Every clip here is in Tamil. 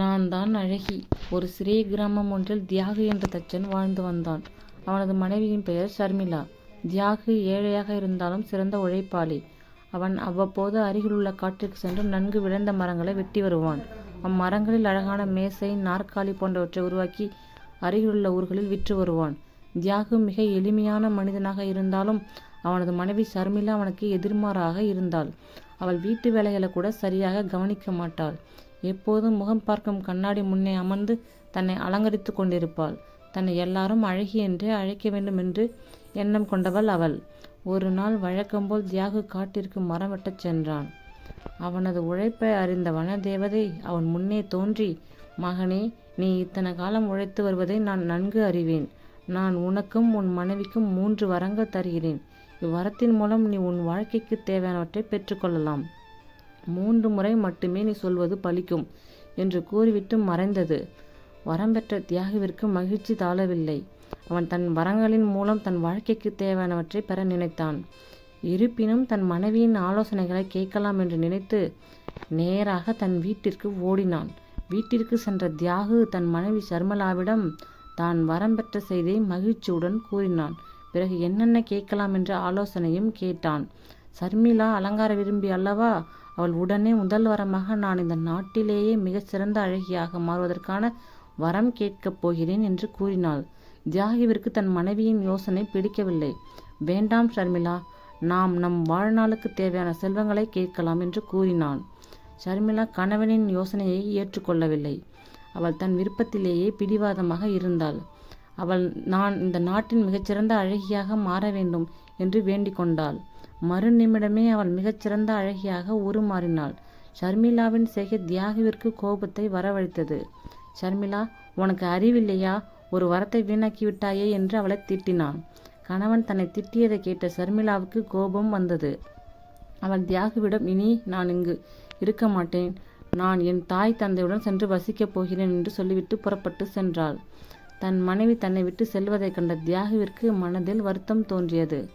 நான் தான் அழகி. ஒரு சிறிய கிராமம் ஒன்றில் தியாகு என்ற தச்சன் வாழ்ந்து வந்தான். அவனது மனைவியின் பெயர் ஷர்மிளா தியாகு ஏழையாக இருந்தாலும் சிறந்த உழைப்பாளி. அவன் அவ்வப்போது அருகிலுள்ள காட்டிற்கு சென்று நன்கு விளைந்த மரங்களை வெட்டி வருவான். அம்மரங்களில் அழகான மேசை நாற்காலி போன்றவற்றை உருவாக்கி அருகிலுள்ள ஊர்களில் விற்று வருவான். தியாகு மிக எளிமையான மனிதனாக இருந்தாலும் அவனது மனைவி ஷர்மிளா அவனுக்கு எதிர்மாறாக இருந்தாள். அவள் வீட்டு வேலைகளை கூட சரியாக கவனிக்க மாட்டாள். எப்போதும் முகம் பார்க்கும் கண்ணாடி முன்னே அமர்ந்து தன்னை அலங்கரித்துக் கொண்டிருப்பாள். தன்னை எல்லாரும் அழகி என்றே அழைக்க வேண்டும் என்று எண்ணம் கொண்டவள் அவள். ஒரு நாள் வழக்கம்போல் தியாகு காட்டிற்கு மரம் வெட்டச் சென்றான். அவனது உழைப்பை அறிந்த வனதேவதை அவன் முன்னே தோன்றி மகனே நீ இத்தனை காலம் உழைத்து வருவதை நான் நன்கு அறிவேன். நான் உனக்கும் உன் மனைவிக்கும் மூன்று வரங்கள் தருகிறேன். இவ்வரத்தின் மூலம் நீ உன் வாழ்க்கைக்கு தேவையானவற்றை பெற்றுக்கொள்ளலாம் மூன்று முறை மட்டுமே நீ சொல்வது பலிக்கும் என்று கூறிவிட்டு மறைந்தது. வரம் பெற்ற தியாகுவிற்கு மகிழ்ச்சி தாழவில்லை. அவன் தன் வரங்களின் மூலம் தன் வாழ்க்கைக்கு தேவையானவற்றை பெற நினைத்தான். இருப்பினும் தன் மனைவியின் ஆலோசனைகளை கேட்கலாம் என்று நினைத்து நேராக தன் வீட்டிற்கு ஓடினான். வீட்டிற்கு சென்ற தியாகு தன் மனைவி சர்மலாவிடம் தான் வரம் பெற்ற செய்தியை மகிழ்ச்சியுடன் கூறினான். பிறகு என்னென்ன கேட்கலாம் என்ற ஆலோசனையும் கேட்டான். சர்மிளா அலங்கார விரும்பி அல்லவா? அவள் உடனே முதல் வரமாக நான் இந்த நாட்டிலேயே மிகச் சிறந்த அழகியாக மாறுவதற்கான வரம் கேட்கப் போகிறேன் என்று கூறினாள். தியாகிவிற்கு தன் மனைவியின் யோசனை பிடிக்கவில்லை. வேண்டாம் ஷர்மிளா நாம் நம் வாழ்நாளுக்கு தேவையான செல்வங்களை கேட்கலாம் என்று கூறினான் ஷர்மிளா கணவனின் யோசனையை ஏற்றுக்கொள்ளவில்லை. அவள் தன் விருப்பத்திலேயே பிடிவாதமாக இருந்தாள். அவள் நான் இந்த நாட்டின் மிகச்சிறந்த அழகியாக மாற வேண்டும் என்று வேண்டிக் கொண்டாள். மறுநிமிடமே அவள் மிகச்சிறந்த அழகியாக உருமாறினாள். ஷர்மிளாவின் செய்கை தியாகுவிற்கு கோபத்தை வரவழைத்தது. ஷர்மிளா உனக்கு அறிவில்லையா? ஒரு வரத்தை வீணாக்கி விட்டாயே என்று அவளை திட்டினான். கணவன் தன்னை திட்டியதை கேட்ட ஷர்மிளாவுக்கு கோபம் வந்தது. அவள் தியாகுவிடம் இனி நான் இங்கு இருக்க மாட்டேன். நான் என் தாய் தந்தையுடன் சென்று வசிக்கப் போகிறேன் என்று சொல்லிவிட்டு புறப்பட்டு சென்றாள். தன் மனைவி தன்னை விட்டு செல்வதைக் கண்ட தியாகுவிற்கு மனதில் வருத்தம் தோன்றியது.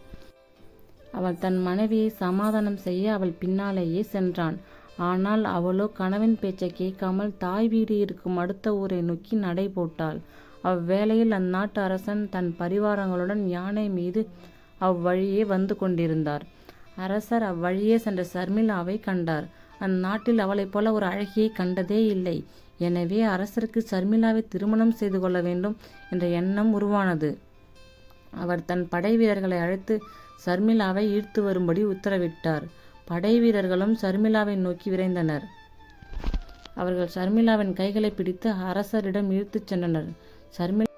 அவள் தன் மனைவியை சமாதானம் செய்ய அவள் பின்னாலேயே சென்றான். ஆனால் அவளோ கணவன் பேச்சை கேட்காமல் தாய் வீடு இருக்கும் அடுத்த ஊரை நோக்கி நடை போட்டாள். அவ்வேளையில் அந்நாட்டு அரசன் தன் பரிவாரங்களுடன் யானை மீது அவ்வழியே வந்து கொண்டிருந்தார். அரசர் அவ்வழியே சென்ற சர்மிளாவை கண்டார். அந்நாட்டில் அவளைப் போல ஒரு அழகியை கண்டதே இல்லை. எனவே அரசருக்கு சர்மிளாவை திருமணம் செய்து கொள்ள வேண்டும் என்ற எண்ணம் உருவானது. அவர் தன் படை வீரர்களை அழைத்து சர்மிளாவை ஈர்த்து வரும்படி உத்தரவிட்டார். படை வீரர்களும் சர்மிளாவை நோக்கி விரைந்தனர். அவர்கள் சர்மிளாவின் கைகளை பிடித்து அரசரிடம் இழுத்துச் சென்றனர். சர்மிளா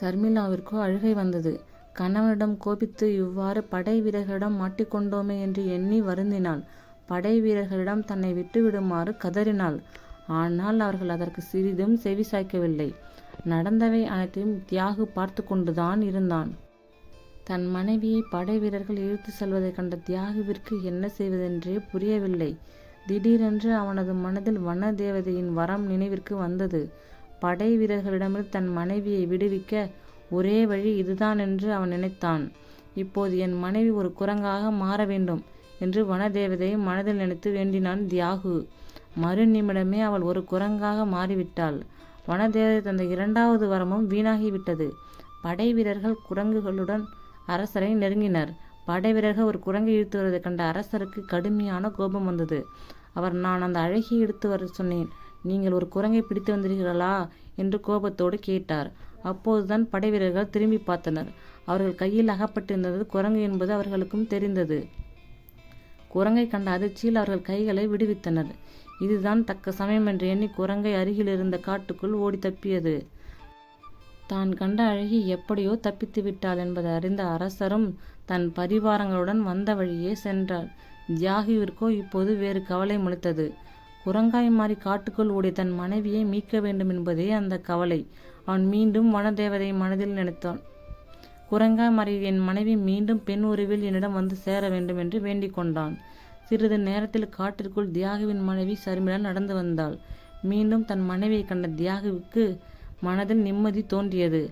சர்மிளாவிற்கோ அழுகை வந்தது. கணவனிடம் கோபித்து இவ்வாறு படை வீரர்களிடம் மாட்டிக்கொண்டோமே என்று எண்ணி வருந்தினாள் படை வீரர்களிடம் தன்னை விட்டுவிடுமாறு கதறினாள். ஆனால் அவர்கள் அதற்கு சிறிதும் செவி சாய்க்கவில்லை நடந்தவை அனைத்தையும் தியாகு பார்த்து கொண்டுதான் இருந்தான். தன் மனைவியை படை வீரர்கள் இழுத்து செல்வதைக் கண்ட தியாகுவிற்கு என்ன செய்வதென்றே புரியவில்லை. திடீரென்று அவனது மனதில் வன தேவதையின் வரம் நினைவிற்கு வந்தது. படை வீரர்களிடமிருந்து தன் மனைவியை விடுவிக்க ஒரே வழி இதுதான் என்று அவன் நினைத்தான். இப்போது என் மனைவி ஒரு குரங்காக மாற வேண்டும் என்று வனதேவதையை மனதில் நினைத்து வேண்டினான் தியாகு. மறு நிமிடமே அவள் ஒரு குரங்காக மாறிவிட்டாள். வனதேவதை தந்த இரண்டாவது வரமும் வீணாகிவிட்டது. படை வீரர்கள் குரங்குகளுடன் அரசரை நெருங்கினர். படைவீரர்கள் ஒரு குரங்கை இழுத்து வருவதைக் கண்ட அரசருக்கு கடுமையான கோபம் வந்தது. அவர் நான் அந்த அழகியை எடுத்து வர சொன்னேன். நீங்கள் ஒரு குரங்கை பிடித்து வந்திருக்கிறீர்களா என்று கோபத்தோடு கேட்டார். அப்போதுதான் படைவீரர்கள் திரும்பி பார்த்தனர். அவர்கள் கையில் அகப்பட்டிருந்தது குரங்கு என்பது அவர்களுக்கும் தெரிந்தது. குரங்கை கண்ட அதிர்ச்சியில் அவர்கள் கைகளை விடுவித்தனர். இதுதான் தக்க சமயம் என்று எண்ணி குரங்கை அருகில் இருந்த காட்டுக்குள் ஓடி தப்பியது. தான் கண்ட அழகி எப்படியோ தப்பித்து விட்டாள் என்பதை அறிந்த அரசரும் தன் பரிவாரங்களுடன் வந்த வழியே சென்றார் தியாகிவிற்கோ இப்போது வேறு கவலை முளைத்தது. குரங்காய் மாறி காட்டுக்குள் ஓடி தன் மனைவியை மீட்க வேண்டும் என்பதே அந்த கவலை. அவன் மீண்டும் வனதேவதை மனதில் நினைத்தான். குரங்காய் மாறி என் மனைவி மீண்டும் பெண் உருவில் என்னிடம் வந்து சேர வேண்டும் என்று வேண்டிக் கொண்டான். சிறிது நேரத்தில் காட்டிற்குள் தியாகுவின் மனைவி சர்மிளா நடந்து வந்தாள். மீண்டும் தன் மனைவியை கண்ட தியாகுவுக்கு மனதில் நிம்மதி தோன்றியது.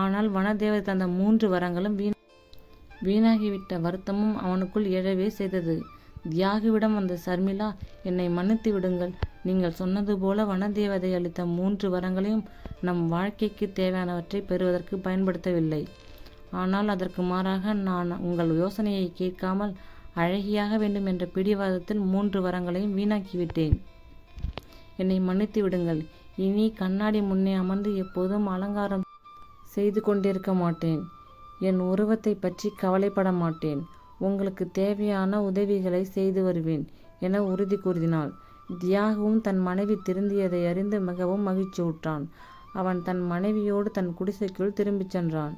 ஆனால் வனதேவதை தந்த மூன்று வரங்களும் வீண் வீணாகிவிட்ட வருத்தமும் அவனுக்குள் எழவே செய்தது. தியாகுவிடம் வந்த சர்மிளா என்னை மன்னித்து விடுங்கள். நீங்கள் சொன்னது போல வனதேவதை அளித்த மூன்று வரங்களையும் நம் வாழ்க்கைக்கு தேவையானவற்றை பெறுவதற்கு பயன்படுத்தவில்லை. ஆனால் அதற்கு மாறாக நான் உங்கள் யோசனையை கேட்காமல் அழகியாக வேண்டும் என்ற பிடிவாதத்தில் மூன்று வரங்களையும் வீணாக்கிவிட்டேன். என்னை மன்னித்து விடுங்கள். இனி கண்ணாடி முன்னே அமர்ந்து எப்போதும் அலங்காரம் செய்து கொண்டிருக்க மாட்டேன். என் உருவத்தை பற்றி கவலைப்பட மாட்டேன். உங்களுக்கு தேவையான உதவிகளை செய்து வருவேன் என உறுதி கூறினாள். தியாகவும் தன் மனைவி திருந்தியதை அறிந்து மிகவும் மகிழ்ச்சியுற்றான் அவன் தன் மனைவியோடு தன் குடிசைக்குள் திரும்பிச் சென்றான்.